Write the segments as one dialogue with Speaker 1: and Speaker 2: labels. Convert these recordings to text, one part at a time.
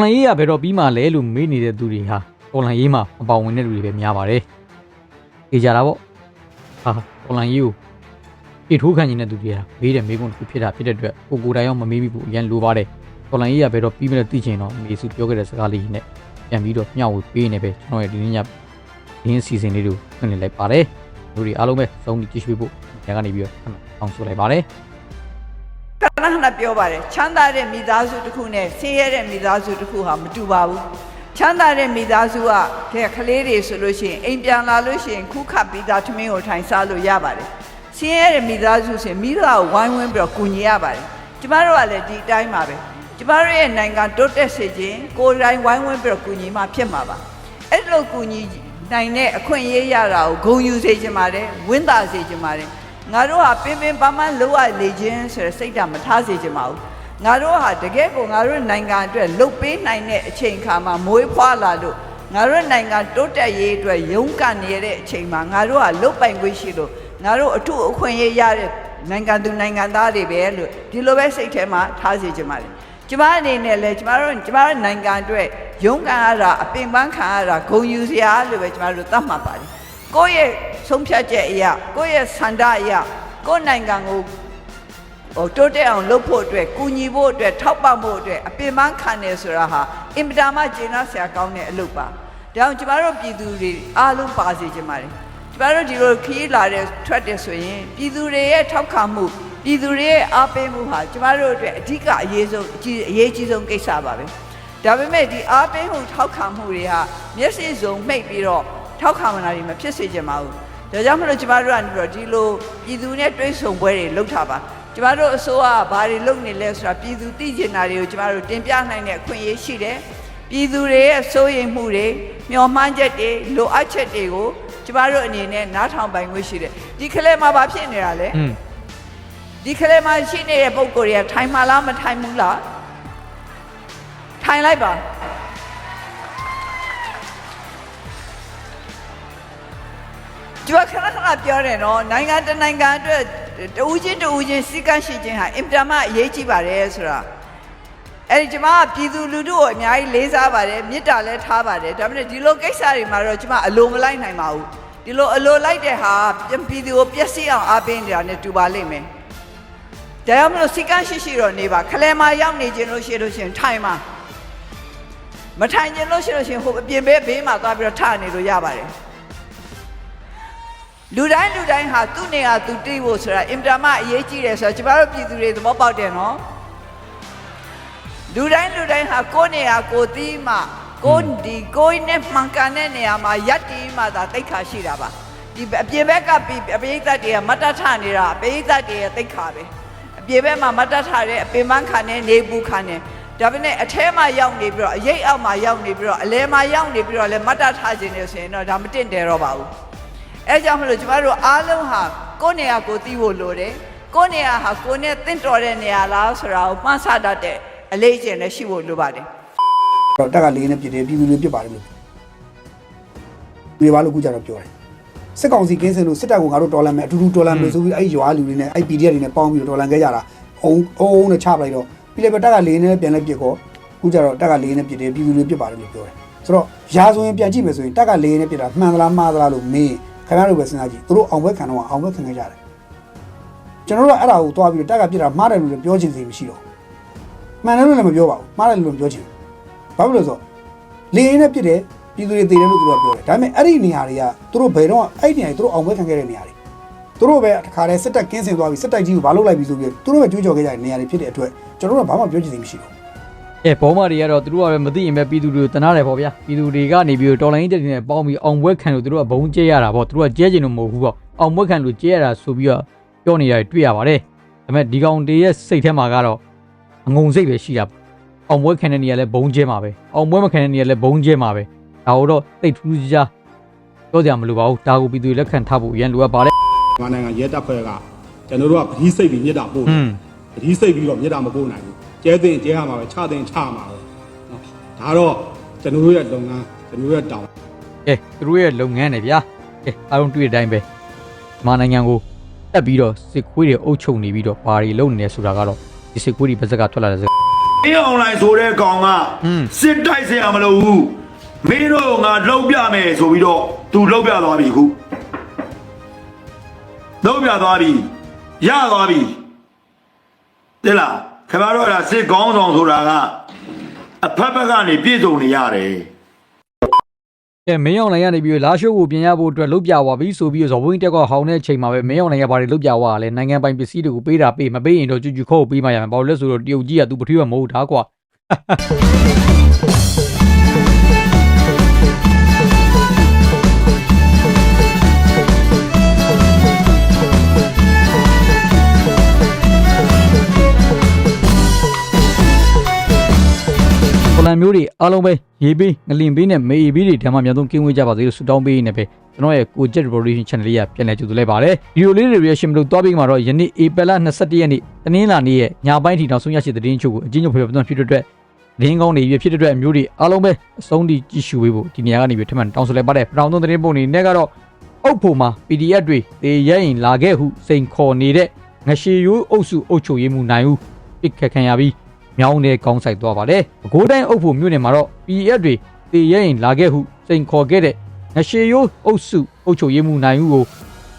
Speaker 1: တော်လိုင်းရေးကဘယ်တော့ပြီးမှလဲလို့မေးနေတဲ့သူတွေဟာတော်လိုင်းရေးမှာမပါဝင်တဲ့လူတွေပဲများပါတယ်။အေးကြတာပေါ့။ဟာတော်လိုင်းရေးကိုပြေထိုးခံနေတဲ့သူတွေဟာမေးတယ်မေးခွန်းတစ်ခုဖြစ်တာဖြစ်တဲ့အတွက်ကိုကိုယ်တိုင်ရောမမေးမိဘူးအရင်လိုပါတယ်။တော်လိုင်းရေးကဘယ်တော့ပြီးမလဲသိချင်တော့မေစုပြောခဲ့တဲ့စကားလေးနဲ့ပြန်ပြီးတော့မျှဝေပေးနေပဲကျွန်တော်ရဲ့ဒီနေ့ညဒီအစီအစဉ်လေးတွေကိုဖွင့်လှစ်လိုက်ပါတယ်။လူတွေအားလုံးပဲစုံပြီးကြည့်ရှုဖို့ညကနေပြီးတော့အောင်ဆိုလိုက်ပါတယ်။
Speaker 2: ခဏခဏပြောပါတယ်ချမ်းသာတဲ့မိသားစုတစ်ခုနဲ့ဆင်းရဲတဲ့မိသားစုတစ်ခုဟာမတူပါဘူးချမ်းသာတဲ့မိသားစုကတဲ့ကလေးတွေဆိုလို့ရှိရင်အိမ်ပြန်လာလို့ရှိရင်ခုခတ်ပြီးသားထမင်းကိုထိုင်စားလို့ရပါတယ်ဆင်းရဲတဲ့မိသားစုဆိုရင်မိသားကိုဝိုင်းဝန်းပြီးတော့ကူညီရပါတယ်ကျမတို့ကလည်းဒီအတိုင်းပါပဲကျမတို့ရဲ့နိုင်ငံတိုးတက်စေခြင်းကိုယ်တိုင်ဝိုင်းဝန်းပြီးတော့ကူညီမှဖြစ်မှာပါအဲ့လိုကူညီနိုင်တဲ့အခွင့်အရေးရတာကိုဂုဏ်ယူစေချင်ပါတယ်ဝင်းတာစေချင်ပါတယ် ငါတို့ဟာပင်ပင်ပန်းပန်းလှုပ်ရလေခြင်းဆိုတဲ့စိတ်ဓာတ်မထားစေချင်ပါဘူးငါတို့ဟာတကယ်ကိုငါတို့နိုင်ငံအတွက်လှုပ်ပေးနိုင်တဲ့အချိန်ခါမှာမွေးဖွားလာလို့ငါတို့နိုင်ငံတိုးတက်ရေးအတွက်ရုန်းကန်နေတဲ့အချိန်မှာငါတို့ဟာလှုပ်ပိုင်ခွင့်ရှိလို့ငါတို့အထုအခွင့်အရေးရတဲ့နိုင်ငံသူနိုင်ငံသားတွေပဲလို့ဒီလိုပဲစိတ်ထဲမှာထားစေချင်ပါတယ်ကျမအနေနဲ့လည်းကျမတို့ကျမတို့နိုင်ငံအတွက်ရုန်းကန်ရတာအပင်ပန်းခံရတာဂုဏ်ယူစရာလို့ပဲကျမတို့သတ်မှတ်ပါတယ် ကိုယ့်ရဲ့ဆုံးဖြတ်ချက်အရာကိုယ့်ရဲ့ဆန္ဒအရာကိုယ့်နိုင်ငံကိုဟိုတိုးတက်အောင်လုပ်ဖို့အတွက်ကူညီဖို့အတွက်ထောက်ပံ့ဖို့အတွက်အပင်ပန်းခံတယ်ဆိုတာဟာအင်ပတာမကျေနပ်စရာကောင်းတဲ့အလုပ်ပါဒါကြောင့်ကျမတို့ပြည်သူတွေအားလုံးပါစေချင်ပါတယ်ကျမတို့ဒီလိုခရီးလာတဲ့ထွက်တယ်ဆိုရင်ပြည်သူတွေရဲ့ထောက်ခံမှုပြည်သူတွေရဲ့အားပေးမှုဟာကျမတို့အတွက်အဓိကအရေးဆုံးအကြီးအရေးကြီးဆုံးကိစ္စပါပဲဒါပေမဲ့ဒီအားပေးမှုထောက်ခံမှုတွေဟာမျက်စိစုံမှိတ်ပြီးတော့ ထောက်ခံမနာတွေမဖြစ်စေချင်ပါဘူး။ဒါကြောင့်မလို့ကျမတို့ကနေပြီးတော့ဒီလိုပြည်သူနဲ့တွဲဆုံပွဲတွေလုပ်ထားပါ။ကျမတို့အစိုးရကဘာတွေလုပ်နေလဲဆိုတာပြည်သူသိကျင်တာတွေကိုကျမတို့တင်ပြနိုင်တဲ့အခွင့်အရေးရှိတယ်။ပြည်သူတွေရဲ့စိုးရိမ်မှုတွေမျှော်မှန်းချက်တွေလိုအပ်ချက်တွေကိုကျမတို့အနေနဲ့နားထောင်ပိုင်ခွင့်ရှိတယ်။ဒီကလေးမှာဘာဖြစ်နေတာလဲ
Speaker 1: อืม။
Speaker 2: ဒီကလေးမှာရှိနေတဲ့ပုံကိုယ်တွေကထိုင်မှလားမထိုင်ဘူးလား။ထိုင်လိုက်ပါ။ ကျမခဏခဏပြောတယ်နော်နိုင်ငံတစ်နိုင်ငံအတွက်တဦးချင်းတဦးချင်းစီကံရှိခြင်းဟာအင်တာမအရေးကြီးပါတယ်ဆိုတာအဲ့ဒီကျမကပြည်သူလူထုကိုအများကြီးလေးစားပါတယ်မေတ္တာလည်းထားပါတယ်ဒါပေမဲ့ဒီလိုကိစ္စတွေမှာတော့ကျမအလိုမလိုက်နိုင်ပါဘူးဒီလိုအလိုလိုက်တဲ့ဟာပြည်သူကိုပျက်စီးအောင်အားပေးနေတာနဲ့တူပါလိမ့်မယ်ဒါကြောင့်မလို့စီကံရှိရှိတော့နေပါခလဲမှာရောက်နေခြင်းလို့ရှိလို့ရှိရင်ထိုင်ပါမထိုင်ခြင်းလို့ရှိလို့ရှိရင်ဟိုအပြင်ဘဲဘေးမှာသွားပြီးတော့ထနေလို့ရပါတယ် လူတိုင်းလူတိုင်းဟာသူ့နေရာသူတိဖို့ဆိုတာအင်တာမအရေးကြီးတယ်ဆိုတော့ကျမတို့ပြည်သူတွေသဘောပေါက်တယ်နော်လူတိုင်းလူတိုင်းဟာကိုယ့်နေရာကိုယ်သိမှကိုယ်ဒီကိုယ်နဲ့မှန်ကန်တဲ့နေရာမှာယက်တီမှသာတိတ်ခါရှိတာပါဒီအပြင်ဘက်ကပြည်အပိသက်တွေကမတ်တထနေတာအပိသက်တွေရဲ့တိတ်ခါပဲအပြင်ဘက်မှာမတ်တထတဲ့အပင်ပန်းခံနေနေဘူးခံနေဒါပေမဲ့အထဲမှာရောက်နေပြီးတော့အရိပ်အောက်မှာရောက်နေပြီးတော့အလဲမှာရောက်နေပြီးတော့လည်းမတ်တထခြင်းနေဆိုရင်တော့ဒါမတင့်တယ်တော့ပါဘူး အဲကြောင့်မလို့ကျမတို့အားလုံးဟာကိုယ့်နေရာကိုသိဖို့လိုတယ်ကိုယ့်နေရာဟာကိုယ်နဲ့တင့်တော်တဲ့နေရာလားဆိုတာကိုမှန်းဆတတ်တဲ့အလေးအကျင့်လည်းရှိဖို့လိုပါတယ်
Speaker 3: တော့တက်ကလေးနဲ့ပြစ်တယ်ပြည်သူတွေပြစ်ပါတယ်လို့ဒီဘာလို့ခုကြတော့ပြောတယ်စစ်ကောင်စီကင်းစင်လို့စစ်တပ်ကငါတို့တော်လန်မယ်အတူတူတော်လန်မယ်ဆိုပြီးအဲ့ရွာလူတွေနဲ့အဲ့ PDF တွေနဲ့ပေါင်းပြီးတော့တော်လန်ခဲ့ကြတာအုံအုံနဲ့ချပလိုက်တော့ပြီးလည်းပဲတက်ကလေးနဲ့ပြန်လဲပြစ်ခေါ်ခုကြတော့တက်ကလေးနဲ့ပြစ်တယ်ပြည်သူတွေပြစ်ပါတယ်လို့ပြောတယ်ဆိုတော့ရာဆိုရင်ပြန်ကြည့်မယ်ဆိုရင်တက်ကလေးနဲ့ပြစ်တာမှန်သလားမှားသလားလို့မေး ခင်ဗျားတို့ပဲစဉ်းစားကြည့်သူတို့အောင်ဘက်ခံတော့အောင်ဘက်ခံခဲ့ကြတယ်ကျွန်တော်တို့ကအဲ့ဒါကိုတွားပြီးတော့တက်ကပြစ်တာမှားတယ်လို့လည်းပြောချင်စီမရှိတော့မှန်တယ်လို့လည်းမပြောပါဘူးမှားတယ်လို့လည်းပြောချင်ဘာဖြစ်လို့လဲဆိုတော့လေရင်နဲ့ပြစ်တယ်ပြည်သူတွေတည်တယ်လို့သူတို့ကပြောတယ်ဒါပေမဲ့အဲ့ဒီနေရာတွေကသူတို့ဘယ်တော့အဲ့ဒီနေရာတွေသူတို့အောင်ပွဲခံခဲ့တဲ့နေရာတွေသူတို့ပဲတစ်ခါတည်းစစ်တပ်ကင်းစင်သွားပြီးစစ်တပ်ကြီးကိုဘာလုပ်လိုက်ပြီဆိုပြီးသူတို့ပဲကြွေးကြော်ခဲ့ကြတဲ့နေရာတွေဖြစ်တဲ့အတွက်ကျွန်တော်တို့ကဘာမှပြောချင်သေးမရှိဘူး
Speaker 1: အဲဘောမာတွေကတော့သူတို့ကပဲမသိရင်ပဲပြည်သူတွေကိုတနာတယ်ပေါ့ဗျာပြည်သူတွေကနေပြီးတော့တော်လိုင်းတက်နေပေါင်းပြီးအောင်ပွဲခံလို့သူတို့ကဘုံကျဲရတာပေါ့သူတို့ကကျဲကျင်လို့မဟုတ်ဘူးပေါ့အောင်ပွဲခံလို့ကျဲရတာဆိုပြီးတော့ပြောနေရတယ်တွေ့ရပါတယ်ဒါပေမဲ့ဒီကောင်တွေရဲ့စိတ်ထဲမှာကတော့အငုံစိတ်ပဲရှိတာပေါ့အောင်ပွဲခံတဲ့နေရာလဲဘုံကျဲမှာပဲအောင်ပွဲမခံတဲ့နေရာလဲဘုံကျဲမှာပဲဒါတော့တိတ်ထူးခြားပြောကြမလို့ပါဘူးဒါကိုပြည်သူတွေလက်ခံထားဖို့အရင်လိုအပ်ပါတယ်
Speaker 4: မြန်မာနိုင်ငံရဲတပ်ဖွဲ့ကကျွန်တော်တို့ကပတိစိတ်ပြီးမြစ်တာပို့
Speaker 1: ဟွန်း
Speaker 4: ပတိစိတ်ပြီးတော့မြစ်တာမပို့နိုင်ဘူး ကျဲတင်ကျဲရမှာပဲခြတင်ခြမှာပဲနော်ဒါတော့ကျွန်တော်တို့ရဲ့လုပ်ငန်းကျွန်တော်တို့ရဲ့တောင်း
Speaker 1: ကဲသူတို့ရဲ့လုပ်ငန်းတွေဗျာကဲအားလုံးတွေ့တဲ့အတိုင်းပဲမြန်မာနိုင်ငံကိုတက်ပြီးတော့စစ်ခွေးတွေအုပ်ချုပ်နေပြီးတော့ဘာတွေလုပ်နေလဲဆိုတာကတော့ဒီစစ်ခွေးတွေဘယ်စကားထွက်လာတဲ့စကား
Speaker 5: မင်း online ဆိုတဲ့ကောင်ကစစ်တိုက်စရာမလိုဘူးမင်းတို့ငါလှုပ်ပြမယ်ဆိုပြီးတော့သူလှုပ်ပြသွားပြီခုလှုပ်ပြသွားပြီရသွားပြီတဲ့လား ခင်ဗျားတို့အဲ့ဒါစစ်ကောင်းဆောင်ဆိုတာကအဖက်ဖက်ကနေပြည့်စုံနေရတယ်
Speaker 1: ကဲမင်းအောင်လိုင်ကနေပြီးလာရှိုးကိုပြင်ရဖို့အတွက်လုတ်ပြသွားပြီဆိုပြီးဇော်ဘွင်းတက်ကဟောင်းတဲ့အချိန်မှာပဲမင်းအောင်လိုင်ကဘာတွေလုတ်ပြသွားလဲနိုင်ငံပိုင်ပစ္စည်းတွေကိုပေးတာပေးမပေးရင်တော့ကြူကြူခေါ့ပေးမှရမယ်ဘာလို့လဲဆိုတော့တရုတ်ကြီးကသူပထီးကမဟုတ်တာကွာ လန်မျိုးတွေအားလုံးပဲရေးပေးငလင်ပေးနဲ့မေးပေးတွေဓမ္မမြန်ဆုံးကင်းဝေးကြပါစေလို့ဆုတောင်းပေးနေပဲကျွန်တော်ရဲ့ကို Jet Revolution Channel လေးကပြန်လည်ကြိုဆိုလိုက်ပါတယ်ဗီဒီယိုလေးတွေ reaction မလို့တွားပြီးမှာတော့ယနေ့ April 21ရက်နေ့တနင်္လာနေ့ရဲ့ညပိုင်းထီနောက်ဆုံးရရှိတဲ့သတင်းချုပ်ကိုအချင်းချုပ်ဖေဖေပြန်ဖြစ်တဲ့အတွက်သတင်းကောင်းတွေရဖြစ်တဲ့အတွက်မျိုးတွေအားလုံးပဲအဆုံးထိကြည့်ရှုပေးဖို့ဒီနေရာကနေပြီးထပ်မံတောင်းဆိုလိုက်ပါတယ်ပထမဆုံးသတင်းပုံတွေနဲ့ကတော့အုပ်ဖို့မှာ PDF တွေတေရဲရင်လာခဲ့ဟုစိန်ခေါ်နေတဲ့ငရှေရိုးအုပ်စုအုပ်ချုပ်ရေးမှုနိုင်ဦးပြစ်ခတ်ခံရပြီး မြောင်းတဲ့ကောင်းဆိုင်သွားပါတယ်။ပဲခူးတိုင်းအုပ်ဖို့မြို့နယ်မှာတော့ PF တွေတည်ရဲရင်လာခဲ့ဟုစိန်ခေါ်ခဲ့တဲ့ငရှေရိုးအုပ်စုအုပ်ချုပ်ရေးမှူးနိုင်ဦးကို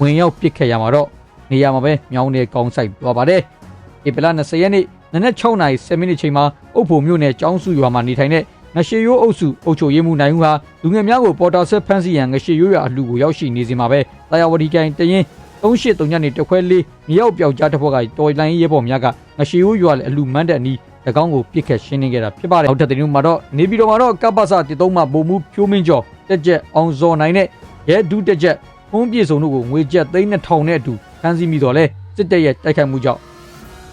Speaker 1: ဝင်ရောက်ပစ်ခတ်ရမှာတော့နေရာမှာပဲမြောင်းတဲ့ကောင်းဆိုင်သွားပါတယ်။ဧပြီလ20ရက်နေ့နနက်6:10မိနစ်ချိန်မှာအုပ်ဖို့မြို့နယ်ကျောင်းစုရွာမှာနေထိုင်တဲ့ငရှေရိုးအုပ်စုအုပ်ချုပ်ရေးမှူးနိုင်ဦးဟာလူငယ်များကိုပေါ်တာဆက်ဖမ်းဆီးရန်ငရှေရိုးရွာအလှကိုရောက်ရှိနေစဉ်မှာပဲတာယာဝတီကိုင်တရင်3839ညနေတခွဲလေးမြောက်ပြောက်ကြားတစ်ဖွဲ့ကတော်လိုင်းရဲဘော်များကငရှေရိုးရွာလေအလှမန်းတဲ့အနီး၎ င်းကိုပြစ်ခတ်ရှင်းလင်းခဲ့တာဖြစ်ပါတယ်။နောက်ထပ်သတင်းမှာတော့နေပြည်တော်မှာတော့ကပ္ပစတသုံးမှပုံမှုဖြိုးမင်းကျော်တက်ကြက်အောင်စော်နိုင်တဲ့ရဲဒုတက်ကြက်ဖုံးပြေဆုံးတို့ကိုငွေကျပ်သိန်း2000နဲ့အတူဖမ်းဆီးမိတော့လဲစစ်တပ်ရဲ့တိုက်ခိုက်မှုကြောင့်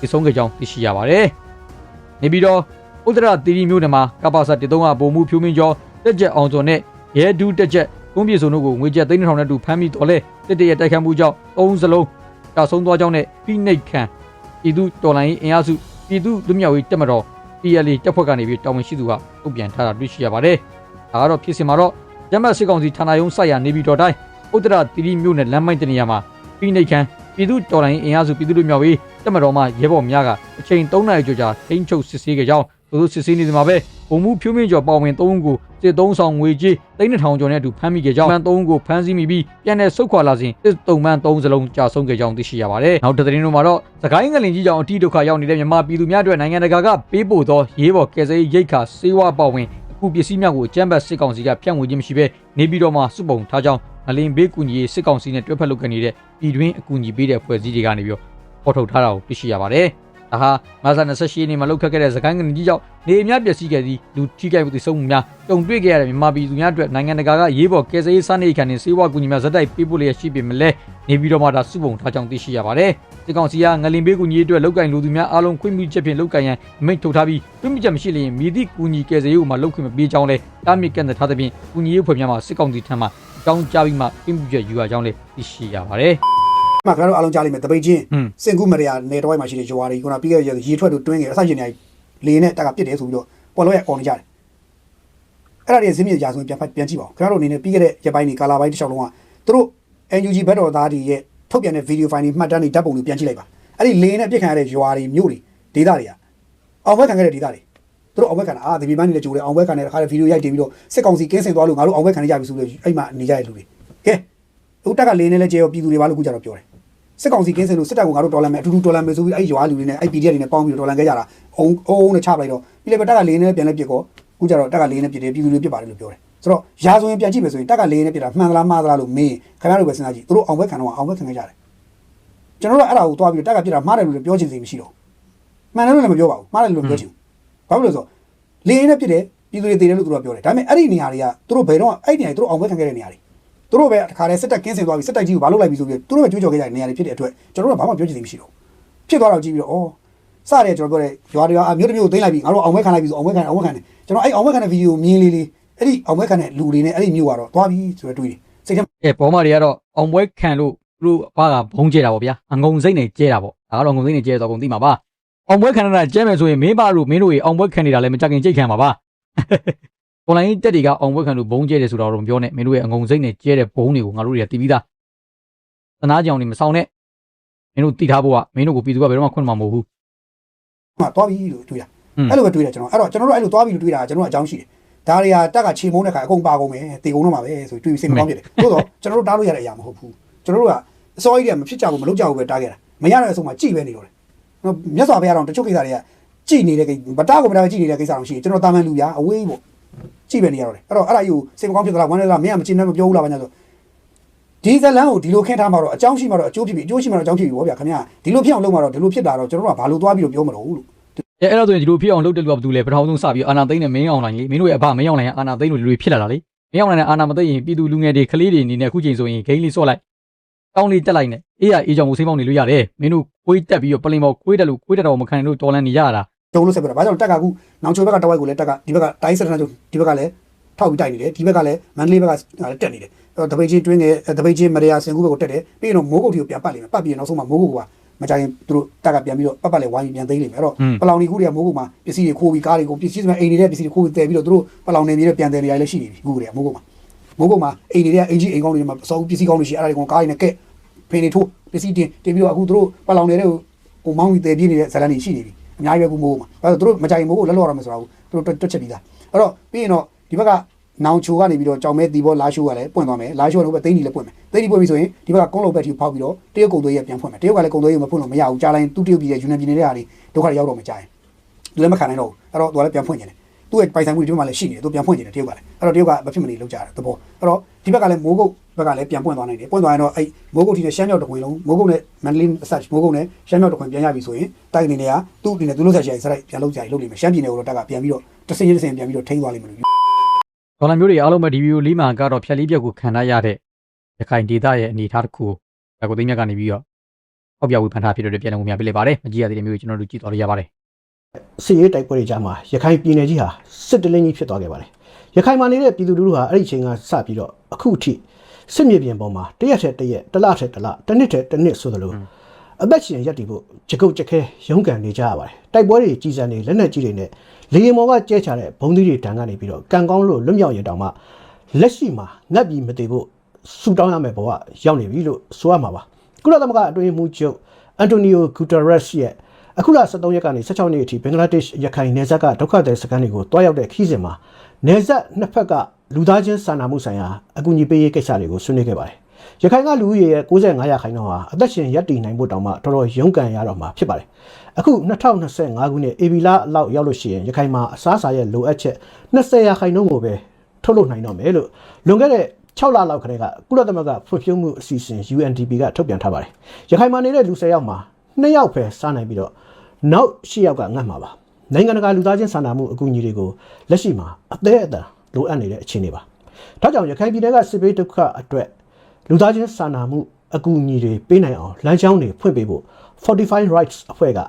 Speaker 1: ဒီဆုံးခဲ့ကြောင်းသိရှိရပါတယ်။နေပြည်တော်ဥဒရတီရီမြို့နယ်မှာကပ္ပစတသုံးမှပုံမှုဖြိုးမင်းကျော်တက်ကြက်အောင်စော်နဲ့ရဲဒုတက်ကြက်ဖုံးပြေဆုံးတို့ကိုငွေကျပ်သိန်း2000နဲ့အတူဖမ်းမိတော့လဲစစ်တပ်ရဲ့တိုက်ခိုက်မှုကြောင့်အုံးစလုံးတာဆုံးသွားကြောင်းနဲ့ဖိနှိတ်ခံဤသူတော်လိုင်းအင်အားစု ပြည်သူလူမျိုးရေးတက်မတော် PLA တပ်ဖွဲ့ကနေပြီးတာဝန်ရှိသူကထုတ်ပြန်ထားတာတွေ့ရှိရပါတယ်။ဒါကတော့ဖြစ်စဉ်မှာတော့ရမတ်စစ်ကောင်စီဌာနယုံဆိုင်ရာနေပြည်တော်တိုင်းဥတ္တရတီရီမြို့နယ်လမ်းမိုက်တနေရာမှာပြည်နေခမ်းပြည်သူတော်လိုင်းအင်အားစုပြည်သူလူမျိုးရေးတပ်မတော်မှရဲဘော်များကအချိန်3နာရီကျော်ကြာထိန်းချုပ်စစ်ဆေးခဲ့ကြောင်း သူတို့စစ်ဆေးနေဒီမှာပဲဘုံမှုဖြိုးမင်းကျော်ပါဝင်3ဦးကိုစစ်သုံးဆောင်ငွေကြေး3000ကျော်နဲ့အတူဖမ်းမိခဲ့ကြောင်းမှန်3ဦးကိုဖမ်းဆီးမိပြီးပြန်လည်ဆုတ်ခွာလာစဉ်စစ်တုံမှန်3စလုံးကြာဆုံးခဲ့ကြောင်းသိရှိရပါတယ်။နောက်တစ်သတင်းတို့မှာတော့သခိုင်းငလင်ကြီးကြောင့်အထီးဒုက္ခရောက်နေတဲ့မြန်မာပြည်သူများအတွက်နိုင်ငံတကာကပေးပို့သောရေးပေါ်ကယ်ဆယ်ရေးရိတ်ခါစေဝါပါဝင်အခုပစ္စည်းများကိုအကြမ်းဖက်စစ်ကောင်စီကဖြန့်ဝေခြင်းမရှိဘဲနေပြည်တော်မှာစုပုံထားကြောင်းအလင်ဘေးကူညီရေးစစ်ကောင်စီနဲ့တွဲဖက်လုပ်ကိုင်နေတဲ့ပြည်တွင်းအကူအညီပေးတဲ့အဖွဲ့အစည်းတွေကနေပြီးတော့ပေါ်ထုတ်ထားတာကိုသိရှိရပါတယ်။ ဒါဟာမဆာ28ရက်နေ့မှာလောက်ခတ်ခဲ့တဲ့စကိုင်းကနေကြီးကြောင့်နေအများပျက်စီးခဲ့ပြီးလူထိခိုက်မှုတွေဆုံးမှုများကြုံတွေ့ခဲ့ရတဲ့မြန်မာပြည်သူများအတွက်နိုင်ငံတကာကရေးပေါ်ကယ်ဆယ်ရေးစနစ်ခံနေစေဝါကူညီများဇက်တိုက်ပေးပို့လျက်ရှိပေမဲ့လည်းနေပြည်တော်မှာဒါစုပုံထားကြောင်းသိရှိရပါတယ်။စစ်ကောင်စီကငလင်ဘေးကူညီရေးအတွက်လောက်ကင်လူသူများအားလုံးခွင့်ပြုချက်ဖြင့်လောက်ကင်ရန်အမိန့်ထုတ်ထားပြီးခွင့်ပြုချက်မရှိလျင်မိသည့်ကူညီကယ်ဆယ်ရေးကိုမှလောက်ခွင့်မပေးကြောင်းလည်းတားမြစ်ကန့်သတ်ထားသဖြင့်ကူညီရေးဖွဲ့များမှာစစ်ကောင်စီထံမှအကြောင်းကြားပြီးမှခွင့်ပြုချက်ယူရကြောင်းလည်းသိရှိရပါတယ်။
Speaker 3: မှခင်ဗျားတို့အားလုံးကြားလိမ့်မယ်တပိတ်ချင်း
Speaker 1: ဟွန်း
Speaker 3: စင်ကူမရယာနေတော့မှာရှိတဲ့ဂျွာတွေခုနပြီးခဲ့တဲ့ရေထွက်တို့တွင်းခဲ့အဆိုင်ရှင်တွေလေနဲ့တက်ကပြစ်တယ်ဆိုပြီးတော့ပေါ်လို့ရအောင်နေကြတယ်အဲ့ဒါတွေဇင်းမြေကြာဆိုရင်ပြန်ဖတ်ပြန်ကြည့်ပါဦးခင်ဗျားတို့အနေနဲ့ပြီးခဲ့တဲ့ရက်ပိုင်းတွေကာလာပိုင်းတစ်လျှောက်လုံးကသူတို့ NUG ဘက်တော်သားတွေရဲ့ထုတ်ပြန်တဲ့ဗီဒီယိုဖိုင်တွေမှတ်တမ်းတွေဓာတ်ပုံတွေပြန်ကြည့်လိုက်ပါအဲ့ဒီလေနဲ့ပြစ်ခံရတဲ့ဂျွာတွေမြို့တွေဒေသတွေကအောင်ဘက်ခံခဲ့တဲ့ဒေသတွေသူတို့အောင်ဘက်ခံတာအာဒီမန်းနေလည်းကြိုးတယ်အောင်ဘက်ခံတဲ့ခါတဲ့ဗီဒီယိုရိုက်တင်ပြီးတော့စစ်ကောင်စီကင်းစင်သွားလို့ငါတို့အောင်ဘက်ခံနေကြပြီဆိုလို့အဲ့မှာနေကြတဲ့လူတွေကဲအခုတက်ကလေနဲ့လည်းကျေရောပြည်သူတွေဘာလို့ခုကြတော့ပြောတယ် စစ်ကောင်စီကင်းစင်လို့စစ်တပ်ကငါတို့ဒေါ်လာမယ်အတူတူဒေါ်လာမယ်ဆိုပြီးအဲ့ရွာလူတွေနဲ့အဲ့ PDF တွေနဲ့ပေါင်းပြီးဒေါ်လာခဲ့ကြတာအုံအုံနဲ့ချပလိုက်တော့ပြီးလည်းပဲတက်ကလေးနဲ့ပြန်လဲပြစ်ကောခုကျတော့တက်ကလေးနဲ့ပြစ်တယ်ပြည်သူတွေပြစ်ပါတယ်လို့ပြောတယ်ဆိုတော့ရာဆိုရင်ပြန်ကြည့်မယ်ဆိုရင်တက်ကလေးနဲ့ပြစ်တာမှန်သလားမှားသလားလို့မင်းခင်ဗျားတို့ပဲစဉ်းစားကြည့်သူတို့အောင်ဘက်ခံတော့အောင်ဘက်ခံခဲ့ကြတယ်ကျွန်တော်တို့အဲ့ဒါကိုသွားပြီးတက်ကပြစ်တာမှားတယ်လို့လည်းပြောချင်စီမရှိတော့မှန်တယ်လို့လည်းမပြောပါဘူးမှားတယ်လို့ပြောချင်ဘာလို့လဲဆိုတော့လေးနဲ့ပြစ်တယ်ပြည်သူတွေတည်တယ်လို့သူတို့ပြောတယ်ဒါပေမဲ့အဲ့ဒီနေရာတွေကသူတို့ဘယ်တော့အဲ့ဒီနေရာတွေသူတို့အောင်ဘက်ခံခဲ့တဲ့နေရာတွေ သူတို့ပဲတခါတည်းစစ်တပ်ကင်းစင်သွားပြီးစစ်တပ်ကြီးကိုဘာလုပ်လိုက်ပြီဆိုပြီးသူတို့ပဲကြွေးကြော်ခဲ့ကြတဲ့နေရာတွေဖြစ်တဲ့အတွက်ကျွန်တော်တို့ကဘာမှပြောချင်သေးမရှိတော့ဖြစ်သွားတော့ကြည့်ပြီးတော့ဩစတဲ့ကျွန်တော်ပြောတဲ့ရွာတွေကအမျိုးတစ်မျိုးကိုသိမ်းလိုက်ပြီးငါတို့အောင်ဝဲခံလိုက်ပြီးဆိုအောင်ဝဲခံအောင်ဝဲခံတယ်ကျွန်တော်အဲ့အောင်ဝဲခံတဲ့ဗီဒီယိုမြင်လေးလေးအဲ့ဒီအောင်ဝဲခံတဲ့လူတွေနဲ့အဲ့ဒီမျိုးကတော့သွားပြီဆိုတော့တွေးတယ်စိတ်ထဲ
Speaker 1: ကဲပေါ်မတွေကတော့အောင်ပွဲခံလို့သူတို့ဘာကဘုံကျဲတာပေါ့ဗျာအငုံစိတ်နဲ့ကျဲတာပေါ့ဒါကတော့အငုံစိတ်နဲ့ကျဲတော့ကုန်သိမှာပါအောင်ပွဲခံရတာကျဲမယ်ဆိုရင်မင်းပါလို့မင်းတို့ရေအောင်ပွဲခံနေတာလည်းမကြခင်ကြိတ်ခံပါပါ အွန်လိုင်းတက်တွေကအောင်ပွဲခံလို့ဘုံကျဲတယ်ဆိုတော့တော့မပြောနဲ့မင်းတို့ရဲ့အငုံစိတ်နဲ့ကျဲတဲ့ဘုံတွေကိုငါတို့တွေကတီးပြီးသားသနာကြောင်နေမဆောင်နဲ့မင်းတို့တီးထားဖို့ကမင်းတို့ကိုပြည်သူကဘယ်တော့မှခွင့်မှာမဟုတ်ဘူး
Speaker 3: မှသွားပြီလို့တွေးတာအဲ့လိုပဲတွေးတယ်ကျွန်တော်အဲ့တော့ကျွန်တော်တို့အဲ့လိုသွားပြီးတွေးတာကျွန်တော်တို့အကြောင်းရှိတယ်ဒါတွေကတက်ကချေမုန်းတဲ့ခါအကုန်ပါကုန်မယ်တေကုန်တော့မှာပဲဆိုပြီးတွေးပြီးစိတ်မကောင်းဖြစ်တယ်သို့တော့ကျွန်တော်တို့တားလို့ရတဲ့အရာမဟုတ်ဘူးကျွန်တော်တို့ကအစောကြီးတည်းမဖြစ်ကြဘူးမလုပ်ကြဘူးပဲတားခဲ့တာမရတဲ့အဆုံးမှာကြည်ပဲနေတော့တယ်ကျွန်တော်မြတ်စွာဘုရားတော်တချို့ကိစ္စတွေကကြည်နေတဲ့ကိစ္စဗတားကိုဗတားကြည်နေတဲ့ကိစ္စတော့ရှိတယ်ကျွန်တော်တာမန်လူပြအဝေးပေါ့ ကြည်ပဲနေရတော့တယ်အဲ့တော့အဲ့ဒါယူစိတ်မကောင်းဖြစ်သွားတာဝမ်းနေလားမင်းကမချင်နဲ့မပြောဘူးလားဘာညာဆိုဒီဇလန်ကိုဒီလိုခင်းထားမှာတော့အကြောင်းရှိမှာတော့အကျိုးဖြစ်ပြီအကျိုးရှိမှာတော့အကြောင်းဖြစ်ပြီဗောဗျာခင်ဗျာဒီလိုဖြစ်အောင်လုပ်မှာတော့ဒီလိုဖြစ်တာတော့ကျွန်တော်တို့ကဘာလို့သွားပြီးတော့ပြောမလို့လို့
Speaker 1: အဲအဲ့တော့ဆိုရင်ဒီလိုဖြစ်အောင်လုပ်တဲ့လူကဘာတူလဲပထမဆုံးစပြီးအာနာသိန်းနဲ့မင်းအောင်နိုင်လေမင်းတို့ရဲ့အဘမင်းအောင်နိုင်အာနာသိန်းတို့လူတွေဖြစ်လာတာလေမင်းအောင်နိုင်နဲ့အာနာမသိရင်ပြည်သူလူငယ်တွေကလေးတွေအနေနဲ့အခုချိန်ဆိုရင်ဂိမ်းလေးစော့လိုက်ကောင်းလေးတက်လိုက်နဲ့အေးရအေးကြောင့်ကိုစိမ့်ပေါက်နေလို့ရတယ်မင်းတို့ကိုယ်တက်ပြီးတော့ပလင်ပေါ်ကိုယ်တက်လို့ကိုယ်တက်တော့မခံနိုင်လို့တော်လန်နေရတာ
Speaker 3: တုံးလို့ဆက်ပြတာဘာကြောင့်တက်ကအခုနောင်ချိုဘက်ကတဝိုက်ကိုလည်းတက်ကဒီဘက်ကတိုင်းစရနာချိုဒီဘက်ကလည်းထောက်ပြီးတိုက်နေတယ်ဒီဘက်ကလည်းမန္တလေးဘက်ကတက်နေတယ်အဲ့တော့တပိတ်ချင်းတွင်းငယ်တပိတ်ချင်းမရယာစင်ကူဘက်ကိုတက်တယ်ပြီးရင်တော့မိုးကုတ်တီကိုပြန်ပတ်လိမ့်မယ်ပတ်ပြီးရင်နောက်ဆုံးမှမိုးကုတ်ကမကြရင်သူတို့တက်ကပြန်ပြီးတော့ပတ်ပတ်လေဝိုင်းပြန်သိမ်းလိမ့်မယ်အဲ့တော့ပလောင်ဒီခုတွေကမိုးကုတ်မှာပစ္စည်းတွေခိုးပြီးကားတွေကိုပစ္စည်းစမဲ့အိမ်နေတဲ့ပစ္စည်းတွေခိုးပြီးတည်ပြီးတော့သူတို့ပလောင်နေမြေတွေပြန်တယ်နေရာလည်းရှိနေပြီခုတွေကမိုးကုတ်မှာမိုးကုတ်မှာအိမ်တွေကအင်ဂျီအိမ်ကောင်းတွေမှာအစောပစ္စည်းကောင်းတွေရှိအဲ့ဒါတွေကိုကားတွေနဲ့ကဲဖင်တွေထိုးပစ္စည်းတင်တင်ပြီးတော့အခုသူတို့ပလောင်နေတဲ့ဟိုမောင်းပြီးတည်ပြနေတဲ့ဇာလန်တွေရှိနေပြီ အများကြီးပဲကူမိုးမှာအဲဒါသူတို့မကြိုင်မိုးကိုလက်လော့ရမယ်ဆိုတာကိုသူတို့တွတ်ချက်ပြီးသားအဲ့တော့ပြီးရင်တော့ဒီဘက်ကနောင်ချိုကနေပြီးတော့ကြောင်မဲတီဘောလာရှိုးကလည်းပွင့်သွားမယ်လာရှိုးကလည်းဘက်သိန်းကြီးလည်းပွင့်မယ်သိန်းကြီးပွင့်ပြီဆိုရင်ဒီဘက်ကကုန်းလုံးဘက်တီကိုဖောက်ပြီးတော့တရုတ်ကုံသွေးရပြန်ဖွင့်မယ်တရုတ်ကလည်းကုံသွေးရမဖွင့်လို့မရဘူးကြားလိုက်သူတရုတ်ပြည်ရဲ့ယူနန်ပြည်နယ်တဲ့ဟာတွေဒုက္ခတွေရောက်တော့မကြိုင်သူလည်းမခံနိုင်တော့ဘူးအဲ့တော့သူကလည်းပြန်ဖွင့်နေတယ် သူ့ရဲ့ပိုင်ဆိုင်မှုတွေဒီမှာလည်းရှိနေတယ်သူပြန်ဖွင့်နေတယ်တရုတ်ကလည်းအဲ့တော့တရုတ်ကမဖြစ်မနေလောက်ကြတယ်သဘောအဲ့တော့ဒီဘက်ကလည်းမိုးကုတ်ဘက်ကလည်းပြန်ပွင့်သွားနိုင်တယ်ပွင့်သွားရင်တော့အဲ့မိုးကုတ်တီနဲ့ရှမ်းမြောက်တခွင်လုံးမိုးကုတ်နဲ့မန္တလေးအဆက်မိုးကုတ်နဲ့ရှမ်းမြောက်တခွင်ပြန်ရပြီဆိုရင်တိုက်အနေနဲ့ကသူ့အနေနဲ့သူ့လို့ဆက်ရှိရင်စရိုက်ပြန်လုပ်ကြရလုပ်လိမ့်မယ်ရှမ်းပြည်နယ်ကိုတော့တက်ကပြန်ပြီးတော့တစင်းချင်းတစင်းပြန်ပြီးတော့ထိန်းသွားလိမ့်မယ်လို့
Speaker 1: ဒေါ်လာမျိုးတွေအားလုံးပဲဒီဗီဒီယိုလေးမှာကတော့ဖြက်လေးပြက်ကိုခံထားရတဲ့ရခိုင်ဒေသရဲ့အနေအထားတစ်ခုကိုဒါကိုသိမ်းမြတ်ကနေပြီးတော့ဟောက်ပြဝေဖန်ထားဖြစ်တဲ့ပြန်လည်ဝင်ပြပေးလိုက်ပါတယ်မကြည့်ရသေးတဲ့မျိုးကိုကျွန်တော်တို့ကြည့်သွားလို့ရပါတယ်
Speaker 6: စစ်ရေးတိုက်ပွဲတွေကြားမှာရခိုင်ပြည်နယ်ကြီးဟာစစ်တလင်းကြီးဖြစ်သွားခဲ့ပါတယ်။ရခိုင်မှာနေတဲ့ပြည်သူလူထုဟာအဲ့ဒီအချိန်ကစပြီးတော့အခုထိစစ်မြေပြင်ပေါ်မှာတရက်ထက်တရက်တစ်လထက်တစ်လတစ်နှစ်ထက်တစ်နှစ်ဆိုသလိုအသက်ရှင်ရပ်တည်ဖို့ကြကုတ်ကြခဲရုန်းကန်နေကြရပါတယ်။တိုက်ပွဲတွေကြီးစံနေလက်နက်ကြီးတွေနဲ့လေရင်မော်ကကျဲချတဲ့ဘုံသီးတွေတန်းကနေပြီးတော့ကံကောင်းလို့လွတ်မြောက်ရတောင်မှလက်ရှိမှာငတ်ပြီးမတည်ဖို့ဆူတောင်းရမယ်ဘဝရောက်နေပြီလို့ဆိုရမှာပါ။ကုလသမဂ္ဂအတွင်းမှုချုပ်အန်တိုနီယိုဂူတာရက်စ်ရဲ့ အခုလ23ရက်ကနေ16ရက်အထိဘင်္ဂလားဒေ့ရှ်ရခိုင်နယ်စပ်ကဒုက္ခသည်စခန်းတွေကိုတွားရောက်တဲ့ခီးစဉ်မှာနယ်စပ်နှစ်ဖက်ကလူသားချင်းစာနာမှုဆိုင်ရာအကူအညီပေးရေးကိစ္စတွေကိုဆွေးနွေးခဲ့ပါတယ်။ရခိုင်ကလူဦးရေရဲ့65ရာခိုင်နှုန်းဟာအသက်ရှင်ရပ်တည်နိုင်ဖို့တောင်မှတော်တော်ရုန်းကန်ရတော့မှာဖြစ်ပါတယ်။အခု2025ခုနှစ်ဧပြီလလောက်ရောက်လို့ရှိရင်ရခိုင်မှာအစားအစာရဲ့လိုအပ်ချက်20ရာခိုင်နှုန်းကိုပဲထုတ်လုပ်နိုင်တော့မယ်လို့လွန်ခဲ့တဲ့6လလောက်ခရဲကကုလသမဂ္ဂဖွံ့ဖြိုးမှုအစီအစဉ် UNDP ကထုတ်ပြန်ထားပါတယ်။ရခိုင်မှာနေတဲ့လူ10ယောက်မှာ2ယောက်ပဲစားနိုင်ပြီးတော့ နောက်10ယောက်ကငတ်မှာပါ။နိုင်ငံတကာလူသားချင်းစာနာမှုအကူအညီတွေကိုလက်ရှိမှာအသေးအတန်လိုအပ်နေတဲ့အခြေအနေပါ။ဒါကြောင့်ရခိုင်ပြည်နယ်ကစစ်ဘေးဒုက္ခအတွက်လူသားချင်းစာနာမှုအကူအညီတွေပေးနိုင်အောင်လမ်းကြောင်းတွေဖွင့်ပေးဖို့ Fortify Rights အဖွဲ့က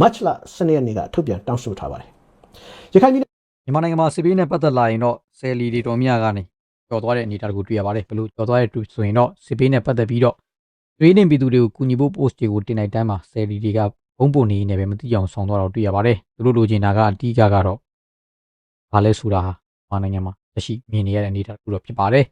Speaker 6: March လ12ရက်နေ့ကထုတ်ပြန်တောင်းဆိုထားပါတယ်။ရခိုင်ပြည်နယ်
Speaker 1: မြန်မာနိုင်ငံမှာစစ်ပေးနဲ့ပတ်သက်လာရင်တော့ဆယ်လီဒီတော်မြကနေကြော်သွားတဲ့အနေအထားတခုတွေ့ရပါတယ်ဘလို့ကြော်သွားတဲ့သူဆိုရင်တော့စစ်ပေးနဲ့ပတ်သက်ပြီးတော့သွေးနေပြည်သူတွေကိုကူညီဖို့ post တွေကိုတင်လိုက်တန်းမှာဆယ်လီတွေက ဘုံပုံနေနေပဲမသိအောင်ဆောင်သွားတော့တွေ့ရပါတယ်သူတို့လိုချင်တာကအတိအကကတော့ဘာလဲဆိုတာဟာမြန်မာနိုင်ငံမှာလက်ရှိမြင်နေရတဲ့အနေအထားတခုတော့ဖြစ်ပါတယ်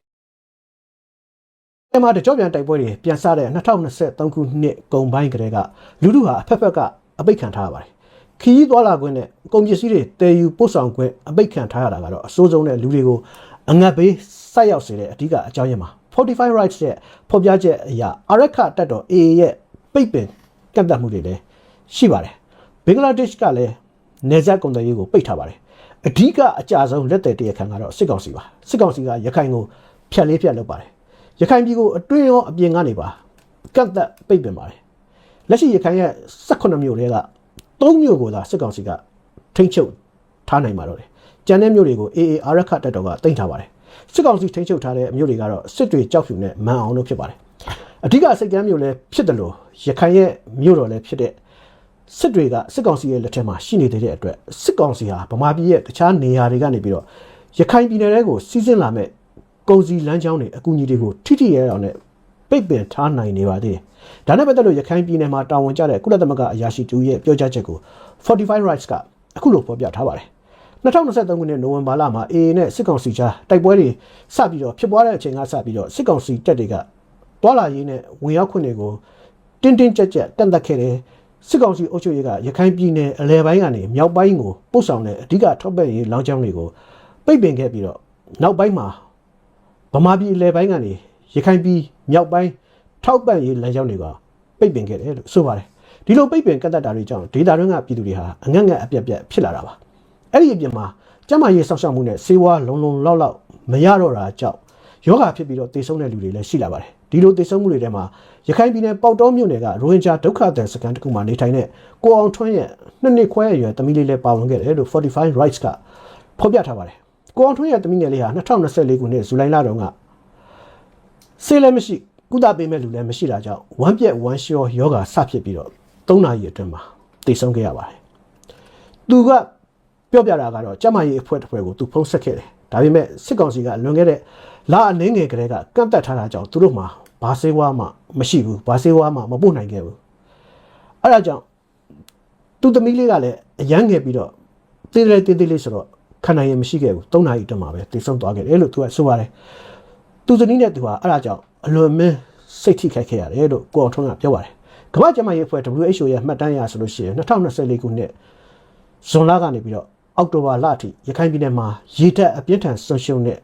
Speaker 6: အဲမှာတကြောပြန်တိုက်ပွဲတွေပြန်စတဲ့2023ခုနှစ်ကုန်ပိုင်းကတည်းကလူလူဟာအဖက်ဖက်ကအပိတ်ခံထားရပါတယ်။ခီးသွားလာခွင့်နဲ့ကုန်ပစ္စည်းတွေတည်ယူပို့ဆောင်ခွင့်အပိတ်ခံထားရတာကတော့အစိုးဆုံးတဲ့လူတွေကိုအငတ်ဘေးဆိုက်ရောက်စေတဲ့အဓိကအကြောင်းရင်းပါ45 rights ရဲ့ဖော်ပြချက်အရအရက်ခတက်တော် AA ရဲ့ပိတ်ပင်ကန့်သတ်မှုတွေလည်း ရှိပါတယ်။ဘင်္ဂလားဒေ့ရှ်ကလည်းနေဆက်ကုန်သွယ်ရေးကိုပိတ်ထားပါတယ်။အဓိကအကြဆုံးလက်သည်တရားခံကတော့စစ်ကောင်စီပါ။စစ်ကောင်စီကရခိုင်ကိုဖြတ်လေးဖြတ်လုပ်ပါတယ်။ရခိုင်ပြည်ကိုအတွင်းရောအပြင်ကနေပါကန့်သက်ပိတ်ပင်ပါတယ်လက်ရှိရခိုင်ရဲ့18မြို့တွေက3မြို့ကိုသာစစ်ကောင်စီကထိမ့်ချုပ်ထားနိုင်ပါတော့တယ်ကျန်တဲ့မြို့တွေကို AA အာရခတက်တော်ကတင်ထားပါတယ်စစ်ကောင်စီထိမ့်ချုပ်ထားတဲ့မြို့တွေကတော့စစ်တွေကြောက်ဖြူနဲ့မန်အောင်တို့ဖြစ်ပါတယ်အဓိကစိတ်ကမ်းမြို့လည်းဖြစ်တယ်လို့ရခိုင်ရဲ့မြို့တော်လည်းဖြစ်တဲ့ စစ်တွေကစစ်ကောင်စီရဲ့လက်ထက်မှာရှိနေသေးတဲ့အတွက်စစ်ကောင်စီဟာဗမာပြည်ရဲ့တခြားနေရာတွေကနေပြီးတော့ရခိုင်ပြည်နယ်တွေကိုစီးဆင်းလာမဲ့ကုန်စည်လမ်းကြောင်းတွေအကူအညီတွေကိုထိထိရဲအောင်နဲ့ပိတ်ပင်ထားနိုင်နေပါသေးတယ်။ဒါနဲ့ပတ်သက်လို့ရခိုင်ပြည်နယ်မှာတာဝန်ကျတဲ့ကုလသမဂ္ဂအရာရှိတူရဲ့ပြောကြားချက်ကို45 rights ကအခုလိုဖော်ပြထားပါတယ်။2023ခုနှစ်နိုဝင်ဘာလမှာ AA နဲ့စစ်ကောင်စီကြားတိုက်ပွဲတွေစပြီးတော့ဖြစ်ပွားတဲ့အချိန်ကစပြီးတော့စစ်ကောင်စီတပ်တွေကတွာလာရေးနဲ့ဝင်ရောက်ခွင့်တွေကိုတင်းတင်းကြပ်ကြပ်တန်တက်ခဲ့တယ် စစ်ကောင်စီအုပ်ချုပ်ရေးကရခိုင်ပြည်နယ်အလဲပိုင်းကနေမြောက်ပိုင်းကိုပို့ဆောင်တဲ့အဓိကထောက်ပံ့ရေးလမ်းကြောင်းတွေကိုပိတ်ပင်ခဲ့ပြီးတော့နောက်ပိုင်းမှာဗမာပြည်အလဲပိုင်းကနေရခိုင်ပြည်မြောက်ပိုင်းထောက်ပံ့ရေးလမ်းကြောင်းတွေကပိတ်ပင်ခဲ့တယ်လို့ဆိုပါတယ်ဒီလိုပိတ်ပင်ကန့်သက်တာတွေကြောင့်ဒေတာတွင်းကပြည်သူတွေဟာအငတ်ငတ်အပြက်ပြက်ဖြစ်လာတာပါအဲ့ဒီအပြင်မှာကျန်းမာရေးစောင့်ရှောက်မှုနဲ့စေဝါလုံလုံလောက်လောက်မရတော့တာကြောင့်ယောဂဖြစ်ပြီးတော့တေဆုံးတဲ့လူတွေလည်းရှိလာပါတယ် ဒီလိုတေဆုံးမှုတွေထဲမှာရခိုင်ပြည်နယ်ပေါက်တော်မြို့နယ်ကရိုဟင်ဂျာဒုက္ခသည်စခန်းတစ်ခုမှာနေထိုင်တဲ့ကိုအောင်ထွန်းရဲ့နှစ်နှစ်ခွဲအရွယ်သမီးလေးလည်းပါဝင်ခဲ့တယ်လို့45 rights ကဖော်ပြထားပါတယ်ကိုအောင်ထွန်းရဲ့သမီးငယ်လေးဟာ2024ခုနှစ်ဇူလိုင်လတုန်းကဆေးလည်းမရှိကုသပေးမဲ့လူလည်းမရှိတာကြောင့်ဝမ်းပြက်ဝမ်းလျှောယောဂါစဖြစ်ပြီးတော့3နာရီအတွင်းမှာတေဆုံးခဲ့ရပါတယ်သူကပြောပြတာကတော့ကျမကြီးအဖွဲ့တစ်ဖွဲ့ကိုသူဖုံးဆက်ခဲ့တယ်ဒါပေမဲ့စစ်ကောင်စီကလွန်ခဲ့တဲ့ လအနှင်းငယ်ကလေးကကန့်သက်ထားတာကြောင့်သူတို့မှာဘာဆေးဝါးမှမရှိဘူးဘာဆေးဝါးမှမပို့နိုင်ခဲ့ဘူးအဲ့ဒါကြောင့်သူသမီးလေးကလည်းအရန်ငယ်ပြီးတော့တေးတယ်တေးသေးလေးဆိုတော့ခံနိုင်ရင်မရှိခဲ့ဘူး၃နာရီအတွင်းမှာပဲတေဆုံးသွားခဲ့တယ်လို့သူကဆိုပါတယ်သူဇနီးနဲ့သူဟာအဲ့ဒါကြောင့်အလွန်မင်းစိတ်ထိခိုက်ခဲ့ရတယ်လို့ကိုအောင်ထွန်းကပြောပါတယ်ကမ္ဘာ့ကျန်းမာရေးအဖွဲ့ WHO ရဲ့မှတ်တမ်းအရဆိုလို့ရှိရင်2024ခုနှစ်ဇွန်လကနေပြီးတော့အောက်တိုဘာလအထိရခိုင်ပြည်နယ်မှာရေတက်အပြင်းထန်ဆုံးရှုံးတဲ့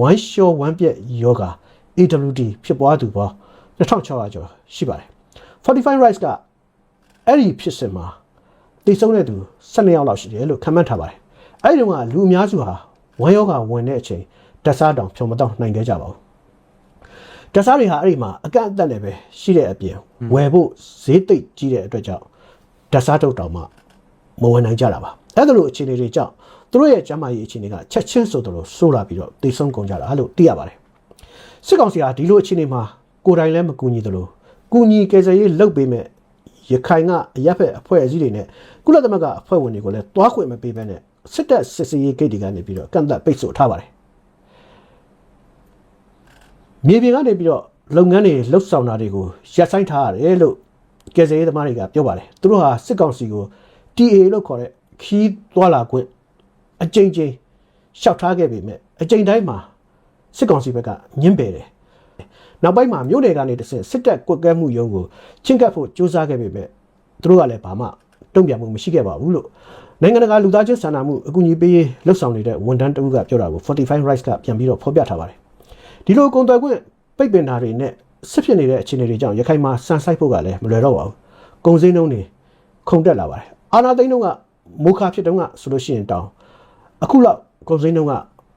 Speaker 6: ဝမ်းလျှောဝမ်းပြက်ယောဂါ AWD ဖြစ်ပွားသူပေါင်း2600ကျော်ရှိပါတယ်45 rights ကအဲ့ဒီဖြစ်စဉ်မှာတည်ဆုံးတဲ့သူ12ယောက်လောက်ရှိတယ်လို့ခန့်မှန်းထားပါတယ်အဲ့ဒီတော့ကလူအများစုဟာဝမ်းယောဂါဝင်တဲ့အချိန်တက်စားတောင်ဖြုံမတော့နိုင်ခဲ့ကြပါဘူးတက်စားတွေဟာအဲ့ဒီမှာအကန့်အသတ်နဲ့ပဲရှိတဲ့အပြင်ဝယ်ဖို့ဈေးသိပ်ကြီးတဲ့အတွက်ကြောင့်တက်စားတုတ်တောင်မှမဝင်နိုင်ကြတာပါအဲ့ဒါလိုအခြေအနေတွေကြောင့် သူတို့ရဲ့ကျန်းမာရေးအခြေအနေကချက်ချင်းဆိုသလိုဆိုးလာပြီးတော့တည်ဆုံးကုန်ကြတာလို့သိရပါတယ်စစ်ကောင်စီဟာဒီလိုအခြေအနေမှာကိုယ်တိုင်လည်းမကူညီသလိုကူညီကယ်ဆယ်ရေးလုပ်ပေးမဲ့ရခိုင်ကအရက်ဖက်အဖွဲ့အစည်းတွေနဲ့ကုလသမဂ္ဂအဖွဲ့ဝင်တွေကိုလည်းတွားခွင့်မပေးဘဲနဲ့စစ်တပ်စစ်စေးရေးဂိတ်တွေကနေပြီးတော့ကန့်သက်ပိတ်ဆို့ထားပါတယ်မြေပြင်ကနေပြီးတော့လုပ်ငန်းတွေလှုပ်ဆောင်တာတွေကိုရပ်ဆိုင်းထားရတယ်လို့ကယ်ဆယ်ရေးသမားတွေကပြောပါတယ်သူတို့ဟာစစ်ကောင်စီကို TA လို့ခေါ်တဲ့ခီးသွားလာခွင့် အကြိမ်ကြိမ်ရှောက်ထားခဲ့ပေမဲ့အကြိမ်တိုင်းမှာစစ်ကောင်စီဘက်ကညှင်းပယ်တယ်နောက်ပိုင်းမှာမြို့နယ်ကနေတဆင့်စစ်တပ်ကွက်ကဲမှုရုံးကိုချင်းကပ်ဖို့စ조사ခဲ့ပေမဲ့သူတို့ကလည်းဘာမှတုံ့ပြန်မှုမရှိခဲ့ပါဘူးလို့နိုင်ငံတကာလူသားချင်းစာနာမှုအကူအညီပေးရေးလှုပ်ဆောင်နေတဲ့ဝန်ထမ်းတဦးကပြောတာကို45 rights ကပြန်ပြီးတော့ဖော်ပြထားပါတယ်ဒီလိုကုန်သွယ်ခွင့်ပိတ်ပင်တာတွေနဲ့စစ်ဖြစ်နေတဲ့အခြေအနေတွေကြောင့်ရခိုင်မှာစံဆိုင်ဖို့ကလည်းမလွယ်တော့ပါဘူးကုန်စည်နှုန်းတွေခုန်တက်လာပါတယ်အာနာသိန်းတုန်းကမိုခါဖြစ်တုန်းကဆိုလို့ရှိရင်တောင်း အခုလောက်ကုန်စည်နှုန်းက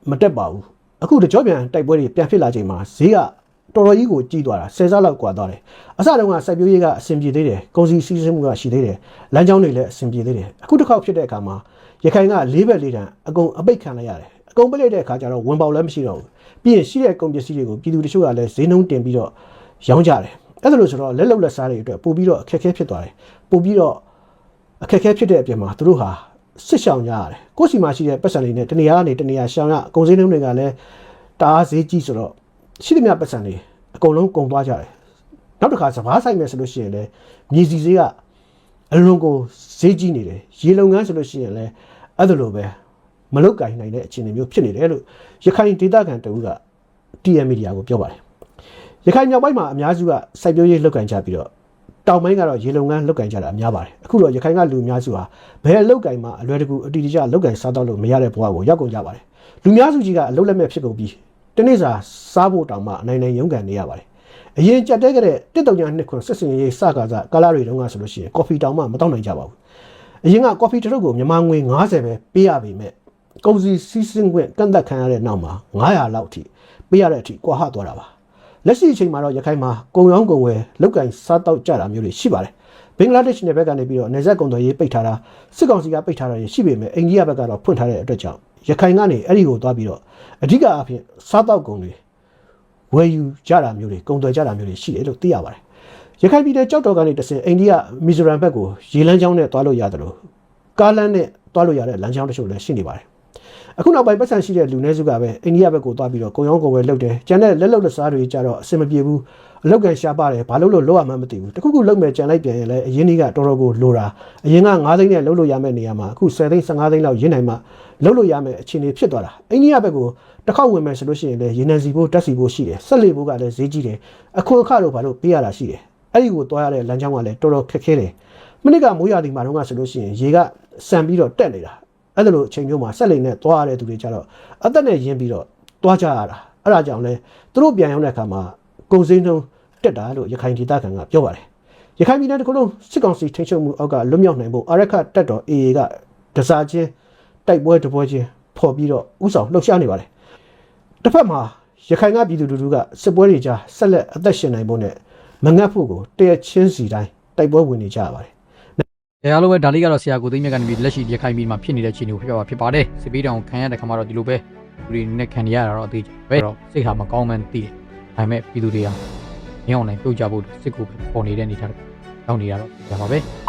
Speaker 6: မတက်ပါဘူးအခုတကြောပြန်တိုက်ပွဲတွေပြန်ဖြစ်လာချိန်မှာဈေးကတော်တော်ကြီးကိုကြီးသွားတာဆယ်ဆလောက်ကွာသွားတယ်အစတုန်းကစိုက်ပျိုးရေးကအဆင်ပြေသေးတယ်ကုန်စည်စီးဆင်းမှုကရှိသေးတယ်လမ်းကြောင်းတွေလည်းအဆင်ပြေသေးတယ်အခုတစ်ခေါက်ဖြစ်တဲ့အခါမှာရခိုင်ကလေးဘက်လေးတန်းအကုန်အပိတ်ခံလိုက်ရတယ်အကုန်ပိတ်လိုက်တဲ့အခါကျတော့ဝင်ပေါက်လည်းမရှိတော့ဘူးပြီးရင်ရှိတဲ့ကုန်ပစ္စည်းတွေကိုပြည်သူတချို့ကလည်းဈေးနှုန်းတင်ပြီးတော့ရောင်းကြတယ်အဲ့ဒါလို့ဆိုတော့လက်လုံလက်စားတွေအတွက်ပို့ပြီးတော့အခက်အခဲဖြစ်သွားတယ်ပို့ပြီးတော့အခက်အခဲဖြစ်တဲ့အပြင်မှာသူတို့ဟာ စစ်ရှောင်ကြရတယ်ကိုယ့်စီမှာရှိတဲ့ပတ်စံတွေနဲ့တနေရာကနေတနေရာရှောင်ရအကုန်စင်းနှုန်းတွေကလည်းတအားဈေးကြီးဆိုတော့ရှိသမျှပတ်စံတွေအကုန်လုံးကုန်သွားကြတယ်နောက်တစ်ခါစဘာဆိုင်မယ်ဆိုလို့ရှိရင်လည်းမြေစီဈေးကအလွန်ကိုဈေးကြီးနေတယ်ရေလုံငန်းဆိုလို့ရှိရင်လည်းအဲ့ဒါလိုပဲမလုတ်ကင်နိုင်တဲ့အခြေအနေမျိုးဖြစ်နေတယ်လို့ရခိုင်ဒေသခံတဦးက TM Media ကိုပြောပါတယ်ရခိုင်မြောက်ပိုင်းမှာအများစုကစိုက်ပျိုးရေးလုပ်ကင်ကြပြီးတော့ တောင်ပိုင်းကတော့ရေလုံငန်းလုတ်ကင်ကြတာအများပါတယ်အခုတော့ရခိုင်ကလူအများစုဟာဘယ်လုတ်ကင်မှာအလွယ်တကူအတီတကျလုတ်ကင်စားတော့လို့မရတဲ့ဘဝကိုရောက်ကုန်ကြပါတယ်လူများစုကြီးကအလုတ်လက်မဲ့ဖြစ်ကုန်ပြီးတနေ့စာစားဖို့တောင်မှအနိုင်နိုင်ရုန်းကန်နေရပါတယ်အရင်ကြက်တဲကြတဲ့တစ်တုံညာနှစ်ခွန်းစစ်စင်ရေးစကားစားကာလာတွေတုန်းကဆိုလို့ရှိရင်ကော်ဖီတောင်မှမတောက်နိုင်ကြပါဘူးအရင်ကကော်ဖီတစ်ထုပ်ကိုမြန်မာငွေ90ပဲပေးရပေမဲ့ကုန်စည်စီးဆင်းခွင့်ကန့်သက်ခံရတဲ့နောက်မှာ900လောက်အထိပေးရတဲ့အထိကွာဟသွားတာပါ လက်ရှိအချိန်မှာတော့ရခိုင်မှာကုံရောင်းကုံဝယ်လောက်ကင်စားတောက်ကြတာမျိုးတွေရှိပါတယ်ဘင်္ဂလားဒေ့ရှ်နယ်ဘက်ကနေပြီးတော့နေဆက်ကုံတော်ရေးပိတ်ထားတာစစ်ကောင်စီကပိတ်ထားတာရှိပေမဲ့အိန္ဒိယဘက်ကတော့ဖွင့်ထားတဲ့အတွက်ကြောင့်ရခိုင်ကနေအဲ့ဒီကိုသွားပြီးတော့အဓိကအဖြစ်စားတောက်ကုံတွေဝယ်ယူကြတာမျိုးတွေကုံသွယ်ကြတာမျိုးတွေရှိတယ်လို့သိရပါတယ်ရခိုင်ပြည်နယ်ကြောက်တော်ကနေတဆင်အိန္ဒိယမီဇိုရမ်ဘက်ကိုရေလမ်းကြောင်းနဲ့သွားလို့ရတယ်လို့ကားလမ်းနဲ့သွားလို့ရတဲ့လမ်းကြောင်းတချို့လည်းရှိနေပါတယ် အခုနောက်ပိုင်းပတ်စံရှိတဲ့လူနည်းစုကပဲအိန္ဒိယဘက်ကိုသွားပြီးတော့ကုံရောင်းကုံဝယ်လုပ်တယ်ကျန်တဲ့လက်လုပ်လက်စားတွေကြတော့အဆင်မပြေဘူးအလောက်ကန်ရှားပါတယ်ဘာလို့လို့လောက်ရမှမသိဘူးတခုခုလောက်မဲ့ကြံလိုက်ပြန်ရင်လည်းအရင်ကတော်တော်ကိုလိုတာအရင်က9သိန်းနဲ့လောက်လို့ရမယ့်နေရာမှာအခု10သိန်း15သိန်းလောက်ရင်းနိုင်မှလောက်လို့ရမယ့်အခြေအနေဖြစ်သွားတာအိန္ဒိယဘက်ကိုတစ်ခေါက်ဝင်မယ်ဆိုလို့ရှိရင်လည်းရေနံစီဖို့တက်စီဖို့ရှိတယ်ဆက်လေဖို့ကလည်းဈေးကြီးတယ်အခွန်အခတော့ဘာလို့ပေးရတာရှိတယ်အဲ့ဒီကိုသွားရတဲ့လမ်းကြောင်းကလည်းတော်တော်ခက်ခဲတယ်မနစ်ကမိုးရွာဒီမှာတော့ဆိုလို့ရှိရင်ရေကဆန်ပြီးတော့တက်နေတာ အဲ့ဒါလိုအချိန်မျိုးမှာဆက်လိမ်နဲ့သွားရတဲ့သူတွေကြတော့အသက်နဲ့ရင်းပြီးတော့သွားကြရတာအဲ့ဒါကြောင့်လဲသူတို့ပြန်ရောက်တဲ့အခါမှာကုန်စည်နှုန်းတက်တာလို့ရခိုင်ဒေသခံကပြောပါတယ်ရခိုင်ပြည်နယ်တစ်ခုလုံးစစ်ကောင်စီထိန်းချုပ်မှုအောက်ကလွတ်မြောက်နိုင်ဖို့အာရခတက်တော် AA ကဒစားချင်းတိုက်ပွဲတပွဲချင်းဖော်ပြီးတော့ဥဆောင်လှုပ်ရှားနေပါတယ်တစ်ဖက်မှာရခိုင်ကပြည်သူလူထုကစစ်ပွဲတွေကြားဆက်လက်အသက်ရှင်နိုင်ဖို့နဲ့မငတ်ဖို့ကိုတရချင်းစီတိုင်းတိုက်ပွဲဝင်နေကြရပါတယ်။
Speaker 1: တရားလိုပဲဒါလေးကတော့ဆရာကိုသိမ်းမြတ်ကနေပြီးလက်ရှိရခိုင်ပြည်မှာဖြစ်နေတဲ့အခြေအနေကိုပြောပြဖြစ်ပါတယ်။စစ်ပေးတောင်ခံရတဲ့ခါမှာတော့ဒီလိုပဲလူတွေနဲ့ခံရရတာတော့အသေးချင်ပဲ။တော့စိတ်ဟာမကောင်းမှန်းသိတယ်။ဒါပေမဲ့ပြည်သူတွေကမင်းအောင်နိုင်ပြုတ်ကြဖို့စစ်ကိုပဲပေါ်နေတဲ့အနေထားတော့ရောက်နေတာတော့ဒါပါပဲ။